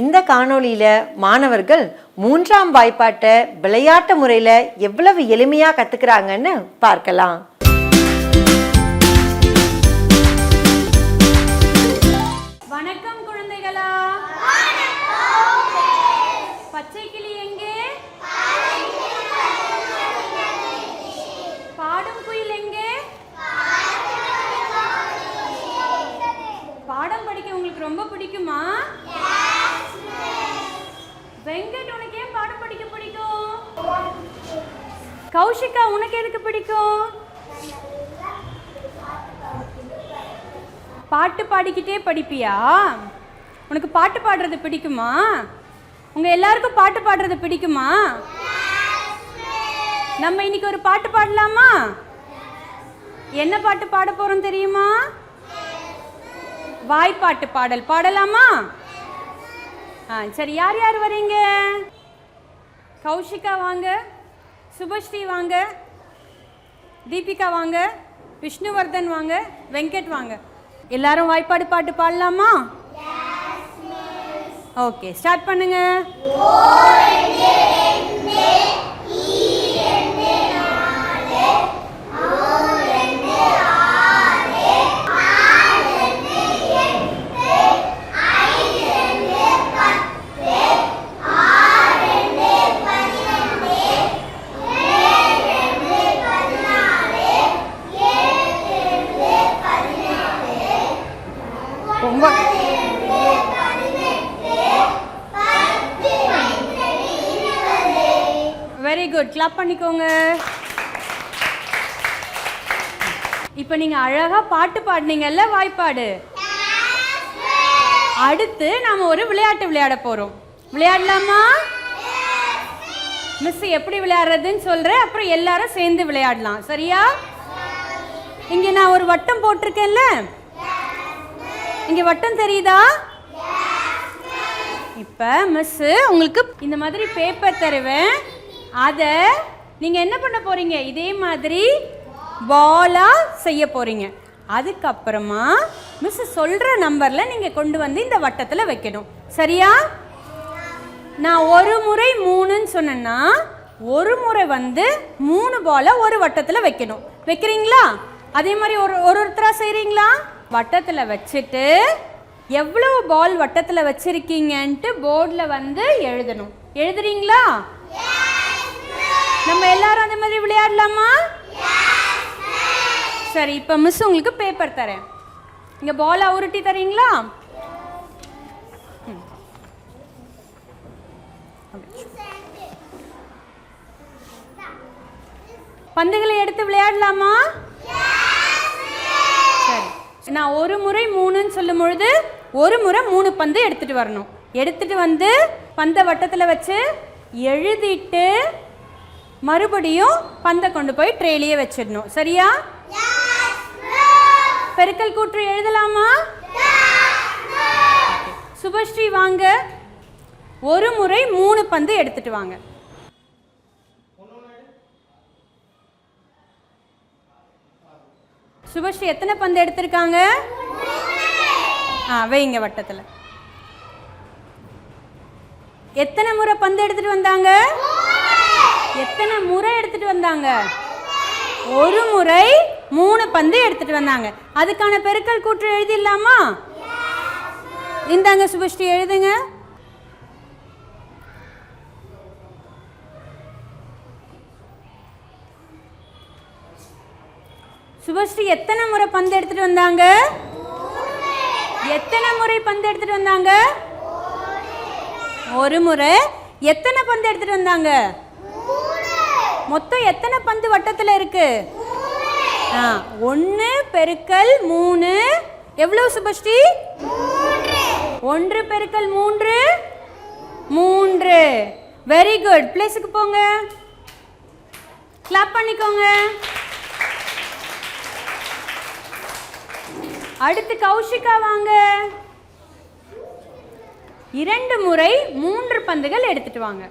இந்த காணொளியில் மாணவர்கள் மூன்றாம் வாய்ப்பாட்டை விளையாட்டு முறையில் எவ்வளவு எளிமையாக கற்றுக்கிறாங்கன்னு பார்க்கலாம். பாட்டு பாடிக்கிட்டே படிப்பியா? உனக்கு பாட்டு பாடுறது பிடிக்குமா? உங்கள் எல்லாருக்கும் பாட்டு பாடுறது பிடிக்குமா? நம்ம இன்னைக்கு ஒரு பாட்டு பாடலாமா? என்ன பாட்டு பாட போகிறோம் தெரியுமா? வாய்ப்பாட்டு பாடல் பாடலாமா? ஆ சரி யார் யார் வரீங்க? கௌஷிகா வாங்க சுபஸ்ரீ வாங்க தீபிகா வாங்க விஷ்ணுவர்தன் வாங்க வெங்கட் வாங்க. எல்லாரும் வாய்ப்பாடு பாட்டு பாடலாமா? ஓகே ஸ்டார்ட் பண்ணுங்க. கிளாப் பண்ணிக்கோங்க. இப்போ நீங்கள் அழகாக பாட்டு பாடினீங்கல்ல வாய்ப்பாடு? அடுத்து நாம் ஒரு விளையாட்டு விளையாட போகிறோம் விளையாடலாமா? மிஸ் எப்படி விளையாடுறதுன்னு சொல்கிறேன் அப்புறம் எல்லாரும் சேர்ந்து விளையாடலாம். சரியா? இங்கே நான் ஒரு வட்டம் போட்டிருக்கேன்ல? இங்கே வட்டம் தெரியுதா? இப்போ மிஸ்ஸு உங்களுக்கு இந்த மாதிரி பேப்பர் தருவேன். அதை நீங்கள் என்ன பண்ண போகிறீங்க இதே மாதிரி பாலாக செய்ய போகிறீங்க அதுக்கப்புறமா மிஸ் சொல்கிற நம்பரில் நீங்கள் கொண்டு வந்து இந்த வட்டத்தில் வைக்கணும். சரியா? நான் ஒரு முறை மூணுன்னு சொன்னேன்னா ஒரு முறை வந்து மூணு பாலை ஒரு வட்டத்தில் வைக்கணும். வைக்கிறீங்களா? அதே மாதிரி ஒரு ஒரு ஒருத்தராக செய்கிறீங்களா வட்டத்தில் வச்சுட்டு எவ்வளவு பால் வட்டத்தில் வச்சுருக்கீங்கன்ட்டு போர்டில் வந்து எழுதணும். எழுதுறீங்களா? நம்ம எல்லாரும் அந்த மாதிரி விளையாடலாமா? சரி இப்போ மிஸ் உங்களுக்கு பேப்பர் தரேன். இங்கே பாலை உருட்டி தரீங்களா? பந்துகளை எடுத்து விளையாடலாமா? சரி. நான் ஒரு முறை மூணுன்னு சொல்லும் பொழுது ஒரு முறை மூணு பந்து எடுத்துட்டு வரணும். எடுத்துட்டு வந்து பந்தை வட்டத்தில் வச்சு எழுதிட்டு மறுபடியும் பந்தை கொண்டு போய் ட்ரேலியே வச்சிடணும். சரியா? பெருக்கல் கூற்று எழுதலாமா? சுபஸ்ரீ வாங்க. ஒரு முறை மூணு பந்து எடுத்துட்டு வாங்க. சுபஸ்ரீ எத்தனை பந்து எடுத்திருக்காங்க? ஆ வைங்க வட்டத்தில். எத்தனை முறை பந்து எடுத்துட்டு வந்தாங்க? எத்தனை முறை எடுத்துட்டு வந்தாங்க? ஒரு முறை மூணு பந்து எடுத்துட்டு வந்தாங்க. அதுக்கான பெருக்கல் கூற்று எழுதிடலாமா? இந்தாங்க சுபஸ்ரீ எழுதுங்க. சுபஸ்ரீ எத்தனை முறை பந்து எடுத்துட்டு வந்தாங்க? எத்தனை முறை பந்து எடுத்துட்டு வந்தாங்க? ஒரு முறை. எத்தனை பந்து எடுத்துட்டு வந்தாங்க? மொத்தம் எத்தனை பந்து வட்டத்தில் இருக்கு? ஆ ஒன்று பெருக்கல் மூணு. எவ்வளோ சுபஸ்ரீ? ஒன்று பெருக்கல் மூன்று. மூன்று. வெரி குட் பிளேஸுக்கு போங்க. கிளாப் பண்ணிக்கோங்க. அடுத்து கௌஷிகா வாங்க. இரண்டு முறை மூன்று பந்துகள் எடுத்துட்டு வாங்க.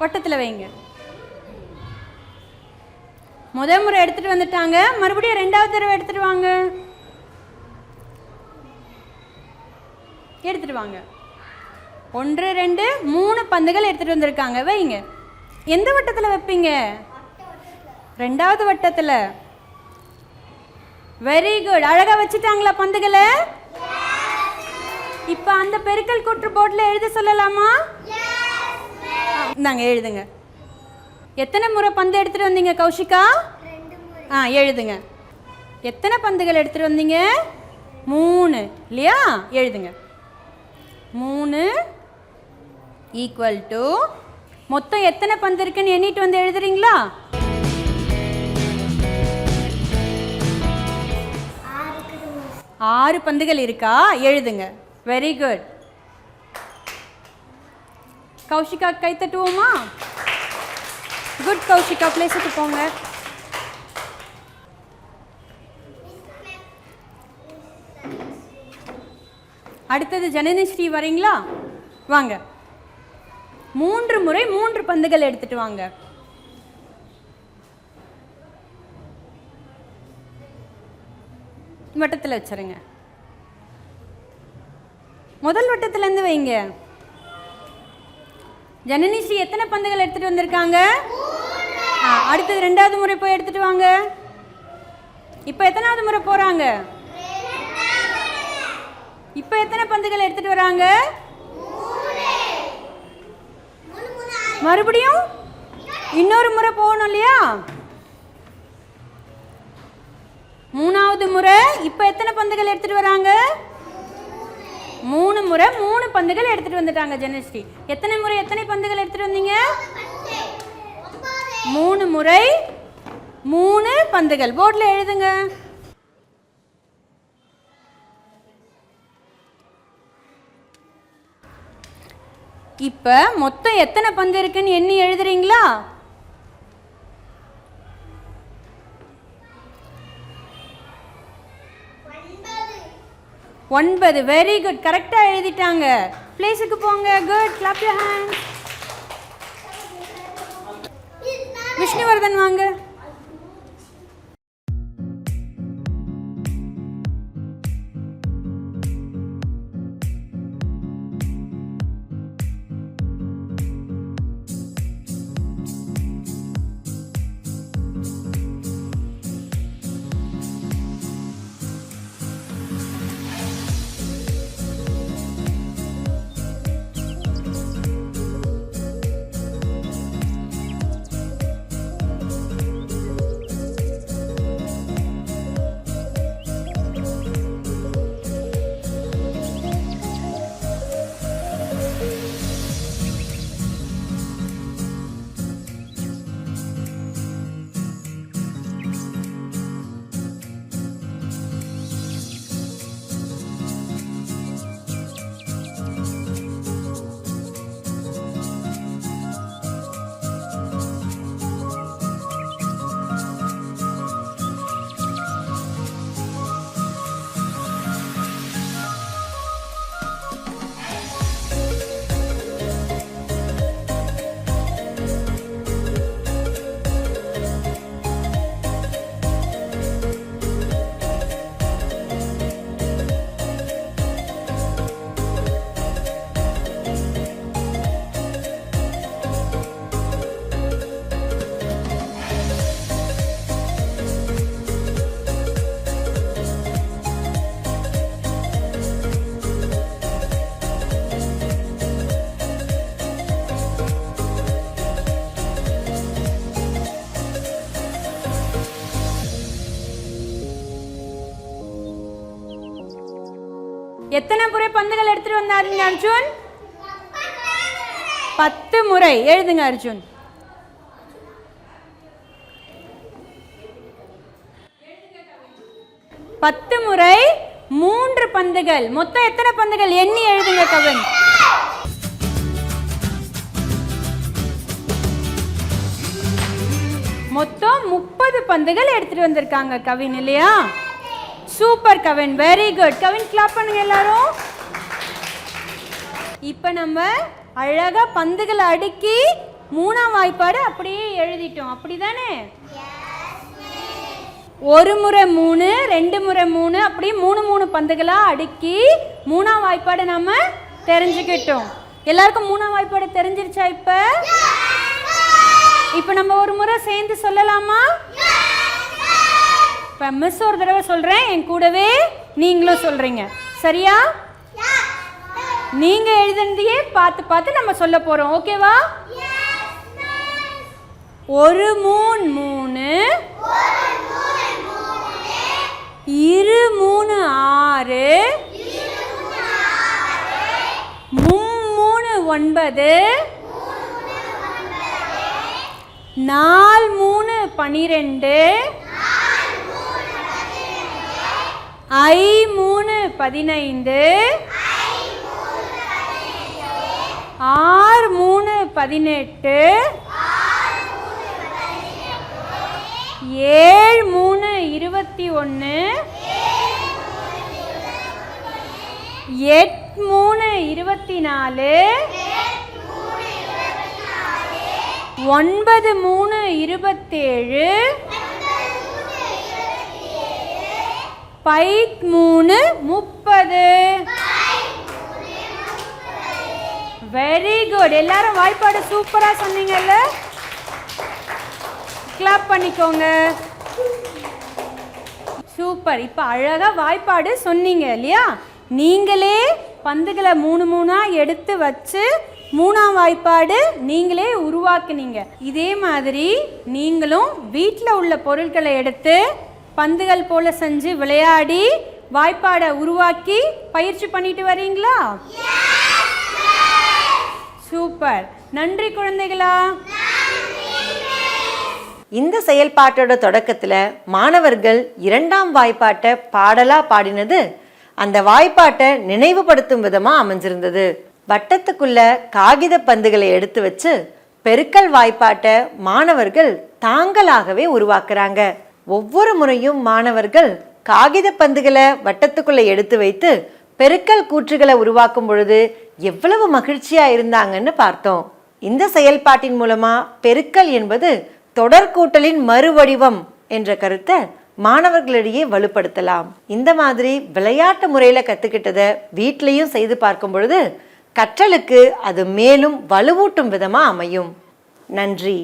வட்டத்தில் வைங்க. முதல் முறை எடுத்துட்டு வந்துட்டாங்க. மறுபடியும் ரெண்டாவது தடவை எடுத்துட்டு வாங்க. எடுத்துட்டு வாங்க. ஒன்று ரெண்டு மூணு பந்துகள் எடுத்துட்டு வந்திருக்காங்க. வைங்க. எந்த வட்டத்தில் வைப்பீங்க? ரெண்டாவது வட்டத்தில். வெரி குட் அழகா வச்சுட்டாங்களா பந்துகளை? இப்போ அந்த பெருக்கல் கூற்று போர்டில் எழுத சொல்லலாமா? இந்தாங்க எழுதுங்க. எத்தனை முறை பந்து எடுத்துகிட்டு வந்தீங்க கௌஷிகா? ஆ எழுதுங்க. எத்தனை பந்துகள் எடுத்துகிட்டு வந்தீங்க? மூணு. இல்லையா? எழுதுங்க. மூணு ஈக்குவல் டு மொத்தம் எத்தனை பந்து இருக்குன்னு எண்ணிட்டு வந்து எழுதுறீங்களா? ஆறு பந்துகள் இருக்கா? எழுதுங்க. வெரி குட் கௌஷிகா கை தட்டுவோமா குட் கௌஷிகா பிளேஸுக்கு போங்க. அடுத்தது ஜனனிஸ்ரீ வரீங்களா? வாங்க. மூன்று முறை மூன்று பந்துகள் எடுத்துட்டு வாங்க. வட்டத்தில் வச்சுருங்க. முதல் வட்டத்துலேருந்து வைங்க. ஜனனிஸ்ரீ எத்தனை பந்துகள் எடுத்துகிட்டு வந்திருக்காங்க? அடுத்தது ரெண்டாவது முறை போய் எடுத்துட்டு வாங்க. இப்போ எத்தனாவது முறை போகிறாங்க இப்போ எத்தனை பந்துகள் எடுத்துட்டு வராங்க? மறுபடியும் இன்னொரு முறை போகணும் இல்லையா? மூணாவது முறை. இப்போ எத்தனை பந்துகள் எடுத்துட்டு வராங்க? மூணு முறை மூணு பந்துகள் எடுத்துட்டு வந்துட்டாங்க ஜெனஸ்ரீ. எத்தனை முறை எத்தனை பந்துகள் எடுத்துட்டு வந்தீங்க? மூணு முறை மூணு பந்துகள். போர்டில் எழுதுங்க. இப்போ மொத்தம் எத்தனை பந்து இருக்குன்னு எண்ணி எழுதுறீங்களா? ஒன்பது வெரி குட் கரெக்டாக எழுதிட்டாங்க. பிளேஸுக்கு போங்க. Good clap you hand Vishnuvardhan வாங்க. எத்தனை முறை பந்துகள் எடுத்துட்டு வந்தாருங்க அர்ஜுன்? பத்து முறை. எழுதுங்க அர்ஜுன். பத்து முறை மூன்று பந்துகள். மொத்தம் எத்தனை பந்துகள்? எண்ணி எழுதுங்க கவின். மொத்தம் முப்பது பந்துகள் எடுத்துட்டு வந்திருக்காங்க கவின் இல்லையா? Super Kavin very good Kavin clap பண்ணுங்க எல்லாரும். இப்போ நம்ம அழகா பந்துகளை அடுக்கி மூணாம் வாய்ப்பாடு அப்படியே எழுதிட்டோம். அப்படிதானே? ஒரு முறை மூணு ரெண்டு முறை மூணு அப்படி மூணு மூணு பந்துகளா அடுக்கி மூணாம் வாய்ப்பாடு நம்ம தெரிஞ்சுக்கிட்டோம். எல்லாருக்கும் மூணாம் வாய்ப்பாடு தெரிஞ்சிருச்சா இப்ப? இப்ப நம்ம ஒரு முறை சேர்ந்து சொல்லலாமா? இப்போ மிஸ் ஒரு தடவை சொல்கிறேன் என் கூடவே நீங்களும் சொல்கிறீங்க சரியா? நீங்கள் எழுதுனதையே பார்த்து பார்த்து நம்ம சொல்ல போகிறோம் ஓகேவா ஒரு மூணு மூணு. இரு மூணு ஆறு. மும்மூணு ஒன்பது. நாலு மூணு பனிரெண்டு. ஐ மூணு பதினைந்து. ஆறு மூணு பதினெட்டு. ஏழு மூணு இருபத்தி ஒன்று. எட் மூணு இருபத்தி நாலு. ஒன்பது மூணு இருபத்தேழு. பைக் மூணு முப்பது. வெரி குட் எல்லாரும் வாய்ப்பாடு சூப்பரா சொன்னீங்கல்ல? கிளாப் பண்ணிக்கோங்க. சூப்பர் இப்போ அழகாக வாய்ப்பாடு சொன்னீங்க இல்லையா? நீங்களே பந்துகளை மூணு மூணாக எடுத்து வச்சு மூணாம் வாய்ப்பாடு நீங்களே உருவாக்குனீங்க. இதே மாதிரி நீங்களும் வீட்டில் உள்ள பொருட்களை எடுத்து பந்துகள் போல செஞ்சு விளையாடி வாய்ப்பாடை உருவாக்கி பயிற்சி பண்ணிட்டு வரீங்களா? சூப்பர். நன்றி குழந்தைகளா. இந்த செயல்பாட்டோட தொடக்கத்தில் மாணவர்கள் இரண்டாம் வாய்ப்பாட்டை பாடலா பாடினது அந்த வாய்ப்பாட்டை நினைவுபடுத்தும் விதமாக அமைஞ்சிருந்தது. வட்டத்துக்குள்ள காகித பந்துகளை எடுத்து வச்சு பெருக்கல் வாய்ப்பாட்டை மாணவர்கள் தாங்களாகவே உருவாக்குறாங்க. ஒவ்வொரு முறையும் மாணவர்கள் காகித பந்துகளை வட்டத்துக்குள்ளே எடுத்து வைத்து பெருக்கல் கூற்றுகளை உருவாக்கும் பொழுது எவ்வளவு மகிழ்ச்சியாக இருந்தாங்கன்னு பார்த்தோம். இந்த செயல்பாட்டின் மூலமாக பெருக்கல் என்பது தொடர்கூட்டலின் மறுவடிவம் என்ற கருத்தை மாணவர்களிடையே வலுப்படுத்தலாம். இந்த மாதிரி விளையாட்டு முறையில் கற்றுக்கிட்டதை வீட்லேயும் செய்து பார்க்கும் பொழுது கற்றலுக்கு அது மேலும் வலுவூட்டும் விதமாக அமையும். நன்றி.